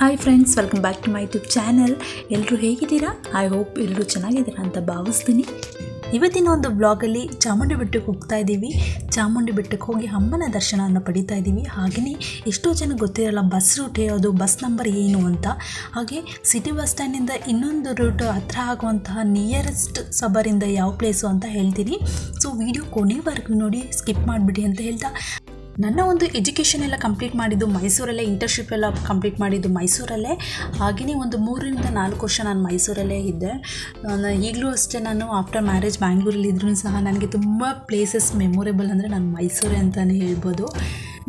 Hi friends welcome back to my YouTube channel ಎಲ್ಲರೂ ಹೇಗಿದ್ದೀರಾ? I hope ಎಲ್ಲರೂ ಚೆನ್ನಾಗಿದ್ದೀರಾ ಅಂತ ಭಾವಿಸ್ತೀನಿ. ಇವತ್ತಿನ ಒಂದು ಬ್ಲಾಗಲ್ಲಿ ಚಾಮುಂಡಿ ಬೆಟ್ಟಕ್ಕೆ ಹೋಗ್ತಾ ಇದ್ದೀವಿ. ಚಾಮುಂಡಿ ಬೆಟ್ಟಕ್ಕೆ ಹೋಗಿ ಅಮ್ಮನ ದರ್ಶನವನ್ನು ಪಡಿತಾ ಇದ್ದೀವಿ. ಹಾಗೆಯೇ ಎಷ್ಟೋ ಜನ ಗೊತ್ತಿರಲ್ಲ ಬಸ್ ರೂಟ್ ಯಾವುದು ಬಸ್ ನಂಬರ್ ಏನು ಅಂತ. ಹಾಗೆ ಸಿಟಿ ಬಸ್ ಸ್ಟ್ಯಾಂಡಿಂದ ಇನ್ನೊಂದು ರೂಟ್ ಹತ್ರ ಆಗುವಂತಹ ನಿಯರೆಸ್ಟ್ ಸಬರಿಂದ ಯಾವ ಪ್ಲೇಸು ಅಂತ ಹೇಳ್ತೀನಿ. ಸೊ ವಿಡಿಯೋ ಕೊನೆವರೆಗೂ ನೋಡಿ ಸ್ಕಿಪ್ ಮಾಡಿಬಿಡಿ ಅಂತ ಹೇಳ್ತಾ. ನನ್ನ ಒಂದು ಎಜುಕೇಷನ್ ಎಲ್ಲ ಕಂಪ್ಲೀಟ್ ಮಾಡಿದ್ದು ಮೈಸೂರಲ್ಲೇ ಇಂಟರ್ನ್ಶಿಪ್ ಎಲ್ಲ ಕಂಪ್ಲೀಟ್ ಮಾಡಿದ್ದು ಮೈಸೂರಲ್ಲೇ. ಹಾಗೆಯೇ ಒಂದು ಮೂರರಿಂದ ನಾಲ್ಕು ವರ್ಷ ನಾನು ಮೈಸೂರಲ್ಲೇ ಇದ್ದೆ. ನಾನು ಈಗಲೂ ಅಷ್ಟೇ ನಾನು ಆಫ್ಟರ್ ಮ್ಯಾರೇಜ್ ಬ್ಯಾಂಗ್ಳೂರಲ್ಲಿ ಇದ್ರೂ ಸಹ ನನಗೆ ತುಂಬ ಪ್ಲೇಸಸ್ ಮೆಮೊರೇಬಲ್ ಅಂದರೆ ನಾನು ಮೈಸೂರೇ ಅಂತಲೇ ಹೇಳ್ಬೋದು.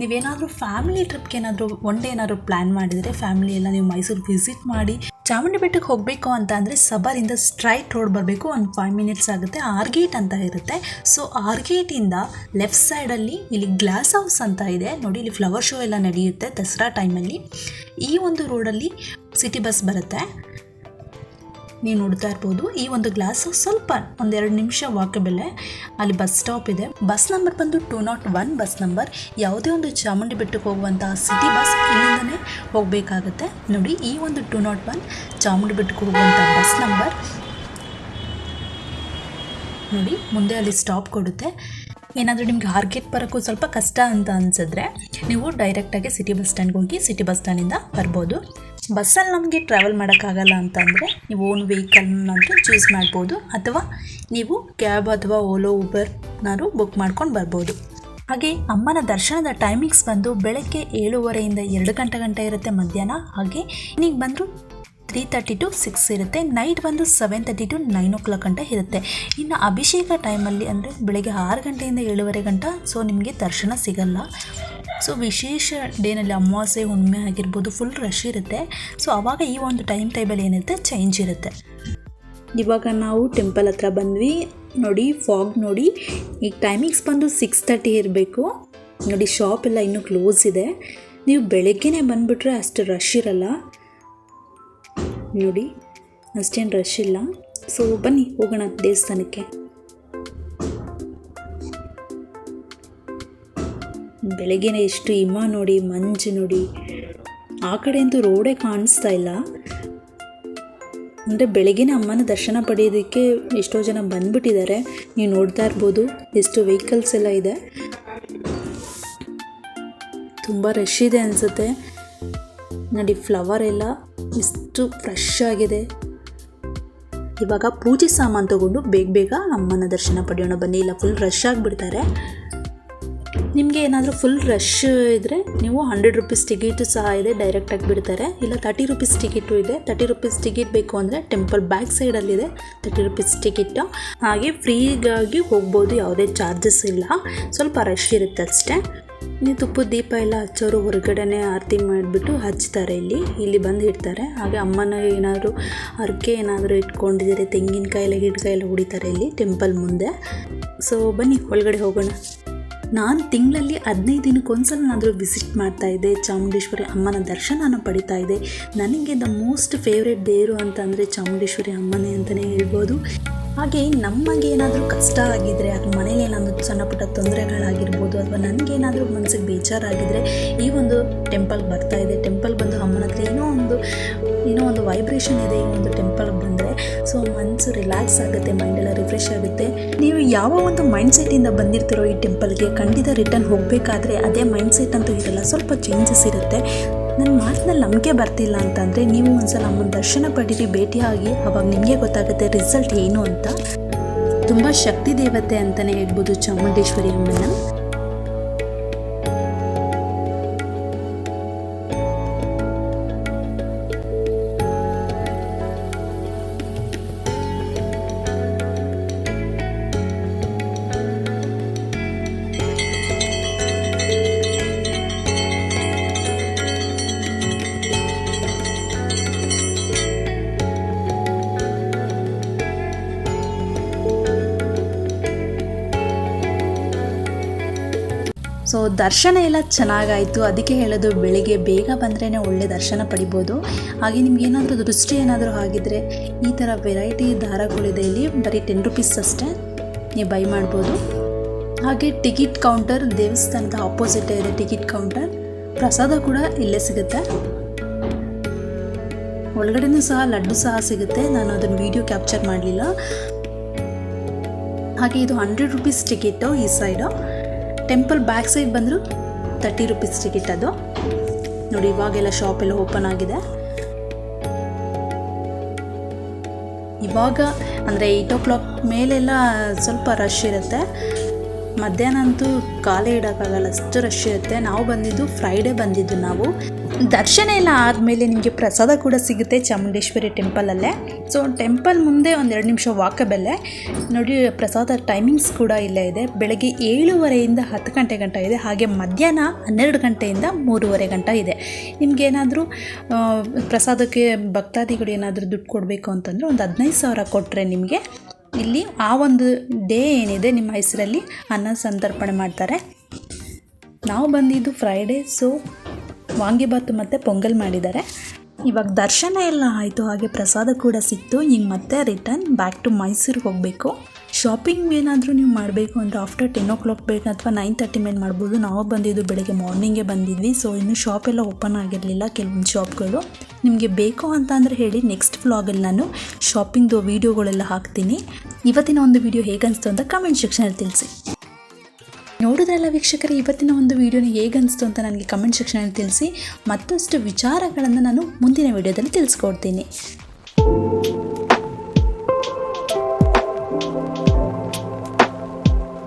ನೀವೇನಾದರೂ ಫ್ಯಾಮಿಲಿ ಟ್ರಿಪ್ಗೆ ಏನಾದರೂ ಒನ್ ಡೇ ಏನಾದರೂ ಪ್ಲ್ಯಾನ್ ಮಾಡಿದರೆ ಫ್ಯಾಮಿಲಿ ಎಲ್ಲ ನೀವು ಮೈಸೂರು ವಿಸಿಟ್ ಮಾಡಿ. ಚಾಮುಂಡಿ ಬೆಟ್ಟಕ್ಕೆ ಹೋಗಬೇಕು ಅಂತ ಅಂದರೆ ಸಬರಿಂದ ಸ್ಟ್ರೈಟ್ ರೋಡ್ ಬರಬೇಕು, ಒಂದು ಫೈವ್ ಮಿನಿಟ್ಸ್ ಆಗುತ್ತೆ. ಆರ್ಗೇಟ್ ಅಂತ ಇರುತ್ತೆ. ಸೊ ಆರ್ಗೇಟಿಂದ ಲೆಫ್ಟ್ ಸೈಡಲ್ಲಿ ಇಲ್ಲಿ ಗ್ಲಾಸ್ ಹೌಸ್ ಅಂತ ಇದೆ. ನೋಡಿ, ಇಲ್ಲಿ ಫ್ಲವರ್ ಶೋ ಎಲ್ಲ ನಡೆಯುತ್ತೆ ದಸರಾ ಟೈಮಲ್ಲಿ ಈ ಒಂದು ರೋಡಲ್ಲಿ ಸಿಟಿ ಬಸ್ ಬರುತ್ತೆ. ನೀವು ನೋಡ್ತಾ ಇರ್ಬೋದು. ಈ ಒಂದು ಗ್ಲಾಸ್ ಸ್ವಲ್ಪ ಒಂದೆರಡು ನಿಮಿಷ ವಾಕಬೆಲೆ ಅಲ್ಲಿ ಬಸ್ ಸ್ಟಾಪ್ ಇದೆ. ಬಸ್ ನಂಬರ್ ಬಂದು two not one bus number ಯಾವುದೇ ಒಂದು ಚಾಮುಂಡಿ ಬೆಟ್ಟಕ್ಕೆ ಹೋಗುವಂತಹ ಸಿಟಿ ಬಸ್ ಇಲ್ಲಿಂದನೇ ಹೋಗಬೇಕಾಗುತ್ತೆ. ನೋಡಿ, ಈ ಒಂದು ಟೂ ನಾಟ್ ಒನ್ ಚಾಮುಂಡಿ ಬೆಟ್ಟಕ್ಕೆ ಹೋಗುವಂಥ ಬಸ್ ನಂಬರ್ ನೋಡಿ, ಮುಂದೆ ಅಲ್ಲಿ ಸ್ಟಾಪ್ ಕೊಡುತ್ತೆ. ಏನಾದರೂ ನಿಮ್ಗೆ ಹಾರ್ಗೆಟ್ ಬರೋಕ್ಕೂ ಸ್ವಲ್ಪ ಕಷ್ಟ ಅಂತ ಅನಿಸಿದ್ರೆ, ನೀವು ಡೈರೆಕ್ಟಾಗಿ ಸಿಟಿ ಬಸ್ ಸ್ಟ್ಯಾಂಡ್ಗೆ ಹೋಗಿ ಸಿಟಿ ಬಸ್ ಸ್ಟ್ಯಾಂಡಿಂದ ಬರ್ಬೋದು. ಬಸ್ಸಲ್ಲಿ ನಮಗೆ ಟ್ರಾವೆಲ್ ಮಾಡೋಕ್ಕಾಗಲ್ಲ ಅಂತಂದರೆ ನೀವು ಓನ್ ವೆಹಿಕಲ್ನಾದರೂ ಚೂಸ್ ಮಾಡ್ಬೋದು ಅಥವಾ ನೀವು ಕ್ಯಾಬ್ ಅಥವಾ ಓಲೋ ಊಬರ್ನಾದ್ರು ಬುಕ್ ಮಾಡ್ಕೊಂಡು ಬರ್ಬೋದು. ಹಾಗೆ ಅಮ್ಮನ ದರ್ಶನದ ಟೈಮಿಂಗ್ಸ್ ಬಂದು ಬೆಳಗ್ಗೆ ಏಳುವರೆಯಿಂದ ಎರಡು ಗಂಟೆ ಗಂಟೆ ಇರುತ್ತೆ ಮಧ್ಯಾಹ್ನ. ಹಾಗೆ ಈಗ ಬಂದರೂ ತ್ರೀ ತರ್ಟಿ ಟು ಸಿಕ್ಸ್ ಇರುತ್ತೆ. ನೈಟ್ ಬಂದು seven thirty to nine o'clock ಗಂಟೆ ಇರುತ್ತೆ. ಇನ್ನು ಅಭಿಷೇಕ ಟೈಮಲ್ಲಿ ಅಂದರೆ ಬೆಳಗ್ಗೆ ಆರು ಗಂಟೆಯಿಂದ ಏಳುವರೆ ಗಂಟೆ ಸೊ ನಿಮಗೆ ದರ್ಶನ ಸಿಗಲ್ಲ. ಸೊ ವಿಶೇಷ ಡೇನಲ್ಲಿ ಅಮಾವಾಸ್ಯೆ, ಹುಣ್ಣಿಮೆ ಆಗಿರ್ಬೋದು ಫುಲ್ ರಶ್ ಇರುತ್ತೆ. ಸೊ ಆವಾಗ ಈ ಒಂದು ಟೈಮ್ ಟೇಬಲ್ ಏನಿರುತ್ತೆ ಚೇಂಜ್ ಇರುತ್ತೆ. ಇವಾಗ ನಾವು ಟೆಂಪಲ್ ಹತ್ರ ಬಂದ್ವಿ. ನೋಡಿ ಫಾಗ್ ನೋಡಿ. ಈಗ ಟೈಮಿಂಗ್ಸ್ ಬಂದು ಸಿಕ್ಸ್ ತರ್ಟಿ ಇರಬೇಕು. ನೋಡಿ ಶಾಪ್ ಎಲ್ಲ ಇನ್ನೂ ಕ್ಲೋಸ್ ಇದೆ. ನೀವು ಬೆಳಗ್ಗೆನೇ ಬಂದುಬಿಟ್ರೆ ಅಷ್ಟು ರಶ್ ಇರಲ್ಲ. ನೋಡಿ, ಅಷ್ಟೇನು ರಶ್ ಇಲ್ಲ. ಸೊ ಬನ್ನಿ, ಹೋಗೋಣ ದೇವಸ್ಥಾನಕ್ಕೆ. ಬೆಳಗ್ಗೆನೇ ಎಷ್ಟು ಹಿಮ ನೋಡಿ, ಮಂಜು ನೋಡಿ, ಆ ಕಡೆಯಂತೂ ರೋಡೇ ಕಾಣಿಸ್ತಾ ಇಲ್ಲ. ಅಂದರೆ ಬೆಳಗ್ಗೆನೇ ಅಮ್ಮನ ದರ್ಶನ ಪಡೆಯೋದಕ್ಕೆ ಎಷ್ಟೋ ಜನ ಬಂದ್ಬಿಟ್ಟಿದ್ದಾರೆ. ನೀವು ನೋಡ್ತಾ ಇರ್ಬೋದು ಎಷ್ಟು ವೆಹಿಕಲ್ಸ್ ಎಲ್ಲ ಇದೆ. ತುಂಬ ರಶ್ ಇದೆ ಅನಿಸುತ್ತೆ. ನೋಡಿ ಫ್ಲವರ್ ಎಲ್ಲ ಎಷ್ಟು ಫ್ರೆಶ್ ಆಗಿದೆ. ಇವಾಗ ಪೂಜೆ ಸಾಮಾನು ತಗೊಂಡು ಬೇಗ ಬೇಗ ಅಮ್ಮನ ದರ್ಶನ ಪಡೆಯೋಣ ಬನ್ನಿ. ಇಲ್ಲ ಫುಲ್ ರಶ್ ಆಗಿಬಿಡ್ತಾರೆ. ನಿಮಗೆ ಏನಾದರೂ ಫುಲ್ ರಶ್ ಇದ್ದರೆ ನೀವು ಹಂಡ್ರೆಡ್ ರುಪೀಸ್ ಟಿಕೆಟು ಸಹ ಇದೆ ಡೈರೆಕ್ಟಾಗಿ ಬಿಡ್ತಾರೆ. ಇಲ್ಲ ತರ್ಟಿ ರುಪೀಸ್ ಟಿಕೆಟು ಇದೆ. ತರ್ಟಿ ರುಪೀಸ್ ಟಿಕೆಟ್ ಬೇಕು ಅಂದರೆ ಟೆಂಪಲ್ ಬ್ಯಾಕ್ ಸೈಡಲ್ಲಿದೆ ತರ್ಟಿ ರುಪೀಸ್ ಟಿಕೆಟು ಹಾಗೆ ಫ್ರೀಗಾಗಿ ಹೋಗ್ಬೋದು, ಯಾವುದೇ ಚಾರ್ಜಸ್ ಇಲ್ಲ. ಸ್ವಲ್ಪ ರಶ್ ಇರುತ್ತೆ ಅಷ್ಟೇ. ನೀವು ತುಪ್ಪದ ದೀಪ ಎಲ್ಲ ಹಚ್ಚೋರು ಹೊರಗಡೆನೇ ಆರತಿ ಮಾಡಿಬಿಟ್ಟು ಹಚ್ತಾರೆ ಇಲ್ಲಿ. ಇಲ್ಲಿ ಬಂದು ಇಡ್ತಾರೆ. ಹಾಗೆ ಅಮ್ಮನ ಏನಾದರೂ ಹರಕೆ ಏನಾದರೂ ಇಟ್ಕೊಂಡಿದ್ದಾರೆ, ತೆಂಗಿನಕಾಯಿ ಎಲ್ಲ ಗಿಡಕಾಯಿ ಎಲ್ಲ ಹೊಡಿತಾರೆ ಇಲ್ಲಿ ಟೆಂಪಲ್ ಮುಂದೆ. ಸೊ ಬನ್ನಿ, ಒಳಗಡೆ ಹೋಗೋಣ. ನಾನು ತಿಂಗಳಲ್ಲಿ ಹದಿನೈದು ದಿನಕ್ಕೊಂದ್ಸಲನಾದರೂ ವಿಸಿಟ್ ಮಾಡ್ತಾ ಇದ್ದೆ. ಚಾಮುಂಡೇಶ್ವರಿ ಅಮ್ಮನ ದರ್ಶನನ ಪಡಿತಾ ಇದ್ದೆ. ನನಗೆ ದ ಮೋಸ್ಟ್ ಫೇವ್ರೆಟ್ ದೇವರು ಅಂತಂದರೆ ಚಾಮುಂಡೇಶ್ವರಿ ಅಮ್ಮನೇ ಅಂತಲೇ ಹೇಳ್ಬೋದು. ಹಾಗೆ ನಮಗೆ ಏನಾದರೂ ಕಷ್ಟ ಆಗಿದ್ದರೆ ಅಥವಾ ಮನೇಲಿ ಏನಾದರೂ ಸಣ್ಣ ಪುಟ್ಟ ತೊಂದರೆಗಳಾಗಿರ್ಬೋದು ಅಥವಾ ನನಗೇನಾದರೂ ಮನಸ್ಸಿಗೆ ಬೇಜಾರಾಗಿದ್ದರೆ ಈ ಒಂದು ಟೆಂಪಲ್ಗೆ ಬರ್ತಾ ಇದೆ. ಟೆಂಪಲ್ ಬಂದು ಅಮ್ಮನ ಹತ್ರ ಏನೋ ಒಂದು ಏನೋ ಒಂದು ವೈಬ್ರೇಷನ್ ಇದೆ ಈ ಒಂದು ಟೆಂಪಲ್ ಮನಸ್ಸು ರಿಲ್ಯಾಕ್ಸ್ ಆಗುತ್ತೆ ಮೈಂಡೆಲ್ಲ ರಿಫ್ರೆಶ್ ಆಗುತ್ತೆ. ನೀವು ಯಾವ ಒಂದು ಮೈಂಡ್ ಸೆಟ್ಟಿಂದ ಬಂದಿರ್ತೀರೋ ಈ ಟೆಂಪಲ್ಗೆ ಖಂಡಿತ ರಿಟರ್ನ್ ಹೋಗಬೇಕಾದ್ರೆ ಅದೇ ಮೈಂಡ್ ಸೆಟ್ ಅಂತೂ ಇರಲ್ಲ ಸ್ವಲ್ಪ ಚೇಂಜಸ್ ಇರುತ್ತೆ. ನನ್ನ ಮಾತಿನಲ್ಲಿ ನಮಗೆ ಬರ್ತಿಲ್ಲ ಅಂತಂದರೆ ನೀವು ಒಂದ್ಸಲ ಅಮ್ಮನ ದರ್ಶನ ಪಡೀರಿ ಭೇಟಿಯಾಗಿ ಅವಾಗ ನಿಮಗೆ ಗೊತ್ತಾಗುತ್ತೆ ರಿಸಲ್ಟ್ ಏನು ಅಂತ. ತುಂಬ ಶಕ್ತಿ ದೇವತೆ ಅಂತಲೇ ಹೇಳ್ಬೋದು ಚಾಮುಂಡೇಶ್ವರಿ ಅಮ್ಮನ. ಸೊ ದರ್ಶನ ಎಲ್ಲ ಚೆನ್ನಾಗಾಯಿತು. ಅದಕ್ಕೆ ಹೇಳೋದು ಬೆಳಿಗ್ಗೆ ಬೇಗ ಬಂದ್ರೇ ಒಳ್ಳೆ ದರ್ಶನ ಪಡಿಬೋದು. ಹಾಗೆ ನಿಮ್ಗೆ ಏನಾದರೂ ದೃಷ್ಟಿ ಏನಾದರೂ ಆಗಿದ್ರೆ ಈ ಥರ ವೆರೈಟಿ ದಾರಗಳಿದೆ ಇಲ್ಲಿ. ಬರೀ ಟೆನ್ ರುಪೀಸ್ ಅಷ್ಟೇ ನೀವು ಬೈ ಮಾಡ್ಬೋದು. ಹಾಗೆ ಟಿಕೆಟ್ ಕೌಂಟರ್ ದೇವಸ್ಥಾನದ ಆಪೋಸಿಟೇ ಇದೆ ಟಿಕೆಟ್ ಕೌಂಟರ್ ಪ್ರಸಾದ ಕೂಡ ಇಲ್ಲೇ ಸಿಗುತ್ತೆ. ಒಳಗಡೆನೂ ಸಹ ಲಡ್ಡು ಸಹ ಸಿಗುತ್ತೆ. ನಾನು ಅದನ್ನು ವಿಡಿಯೋ ಕ್ಯಾಪ್ಚರ್ ಮಾಡಲಿಲ್ಲ. ಹಾಗೆ ಇದು ಹಂಡ್ರೆಡ್ ರುಪೀಸ್ ಟಿಕೆಟು ಈ ಸೈಡು ಟೆಂಪಲ್ ಬ್ಯಾಕ್ ಸೈಡ್ ಬಂದರೂ ತರ್ಟಿ ರುಪೀಸ್ ಟಿಕೆಟ್ ಅದು. ನೋಡಿ, ಇವಾಗೆಲ್ಲ ಶಾಪ್ ಎಲ್ಲ ಓಪನ್ ಆಗಿದೆ. ಇವಾಗ ಅಂದರೆ ಏಯ್ಟ್ ಓ ಕ್ಲಾಕ್ ಮೇಲೆಲ್ಲ ಸ್ವಲ್ಪ ರಶ್ ಇರುತ್ತೆ. ಮಧ್ಯಾಹ್ನ ಅಂತೂ ಕಾಲೇ ಇಡೋಕ್ಕಾಗಲ್ಲ, ಅಷ್ಟು ರಶ್ ಇರುತ್ತೆ. ನಾವು ಬಂದಿದ್ದು ಫ್ರೈಡೇ ಬಂದಿದ್ದು ನಾವು. ದರ್ಶನ ಎಲ್ಲ ಆದಮೇಲೆ ನಿಮಗೆ ಪ್ರಸಾದ ಕೂಡ ಸಿಗುತ್ತೆ ಚಾಮುಂಡೇಶ್ವರಿ ಟೆಂಪಲಲ್ಲೇ ಸೊ ಟೆಂಪಲ್ ಮುಂದೆ ಒಂದು ಎರಡು ನಿಮಿಷ ವಾಕಬಲ್ಲೇ ನೋಡಿ, ಪ್ರಸಾದ ಟೈಮಿಂಗ್ಸ್ ಕೂಡ ಇಲ್ಲೇ ಇದೆ. ಬೆಳಗ್ಗೆ ಏಳುವರೆಯಿಂದ ಹತ್ತು ಗಂಟೆ ಗಂಟ ಇದೆ. ಹಾಗೆ ಮಧ್ಯಾಹ್ನ ಹನ್ನೆರಡು ಗಂಟೆಯಿಂದ ಮೂರುವರೆ ಗಂಟ ಇದೆ. ನಿಮಗೇನಾದರೂ ಪ್ರಸಾದಕ್ಕೆ ಭಕ್ತಾದಿಗಳು ಏನಾದರೂ ದುಡ್ಡು ಕೊಡಬೇಕು ಅಂತಂದರೆ ಒಂದು ಹದಿನೈದು ಸಾವಿರ ಕೊಟ್ಟರೆ ನಿಮಗೆ ಇಲ್ಲಿ ಆ ಒಂದು ಡೇ ಏನಿದೆ ನಿಮ್ಮ ಹೆಸರಲ್ಲಿ ಅನ್ನ ಸಂತರ್ಪಣೆ ಮಾಡ್ತಾರೆ. ನಾವು ಬಂದಿದ್ದು ಫ್ರೈಡೇ ಸೊ ವಾಂಗಿಬಾತು ಮತ್ತು ಪೊಂಗಲ್ ಮಾಡಿದ್ದಾರೆ. ಇವಾಗ ದರ್ಶನ ಎಲ್ಲ ಆಯಿತು, ಹಾಗೆ ಪ್ರಸಾದ ಕೂಡ ಸಿಕ್ತು. ಈಗ ಮತ್ತೆ ರಿಟರ್ನ್ ಬ್ಯಾಕ್ ಟು ಮೈಸೂರಿಗೆ ಹೋಗಬೇಕು. ಶಾಪಿಂಗ್ ಏನಾದರೂ ನೀವು ಮಾಡಬೇಕು ಅಂದರೆ ಆಫ್ಟರ್ ಟೆನ್ ಓ ಕ್ಲಾಕ್ ಬೇಕು, ಅಥವಾ ನೈನ್ ತರ್ಟಿ ಮೇಲೆ ಮಾಡ್ಬೋದು. ನಾವು ಬಂದಿದ್ದು ಬೆಳಗ್ಗೆ ಮಾರ್ನಿಂಗೇ ಬಂದಿದ್ವಿ ಸೊ ಇನ್ನೂ ಶಾಪ್ ಎಲ್ಲ ಓಪನ್ ಆಗಿರಲಿಲ್ಲ ಕೆಲವೊಂದು ಶಾಪ್ಗಳು ನಿಮಗೆ ಬೇಕು ಅಂತ ಅಂದರೆ ಹೇಳಿ ನೆಕ್ಸ್ಟ್ ವ್ಲಾಗಲ್ಲಿ ನಾನು ಶಾಪಿಂಗ್ದು ವೀಡಿಯೋಗಳೆಲ್ಲ ಹಾಕ್ತೀನಿ. ಇವತ್ತಿನ ಒಂದು ವಿಡಿಯೋ ಹೇಗನ್ನಿಸ್ತು ಅಂತ ಕಮೆಂಟ್ ಸೆಕ್ಷನಲ್ಲಿ ತಿಳಿಸಿ. ನೋಡಿದ್ರಲ್ಲ ವೀಕ್ಷಕರೇ, ಇವತ್ತಿನ ಒಂದು ವಿಡಿಯೋನ ಹೇಗನ್ನಿಸ್ತು ಅಂತ ನನಗೆ ಕಮೆಂಟ್ ಸೆಕ್ಷನಲ್ಲಿ ತಿಳಿಸಿ. ಮತ್ತಷ್ಟು ವಿಚಾರಗಳನ್ನು ನಾನು ಮುಂದಿನ ವೀಡಿಯೋದಲ್ಲಿ ತಿಳಿಸ್ಕೊಡ್ತೀನಿ.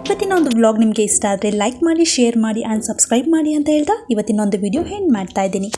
ಇವತ್ತಿನ ಒಂದು ವ್ಲಾಗ್ ನಿಮಗೆ ಇಷ್ಟ ಆದರೆ ಲೈಕ್ ಮಾಡಿ ಶೇರ್ ಮಾಡಿ ಆ್ಯಂಡ್ ಸಬ್ಸ್ಕ್ರೈಬ್ ಮಾಡಿ ಅಂತ ಹೇಳ್ತಾ ಇವತ್ತಿನ ಒಂದು ವಿಡಿಯೋ ಹೆಂಡ್ ಮಾಡ್ತಾ ಇದ್ದೀನಿ.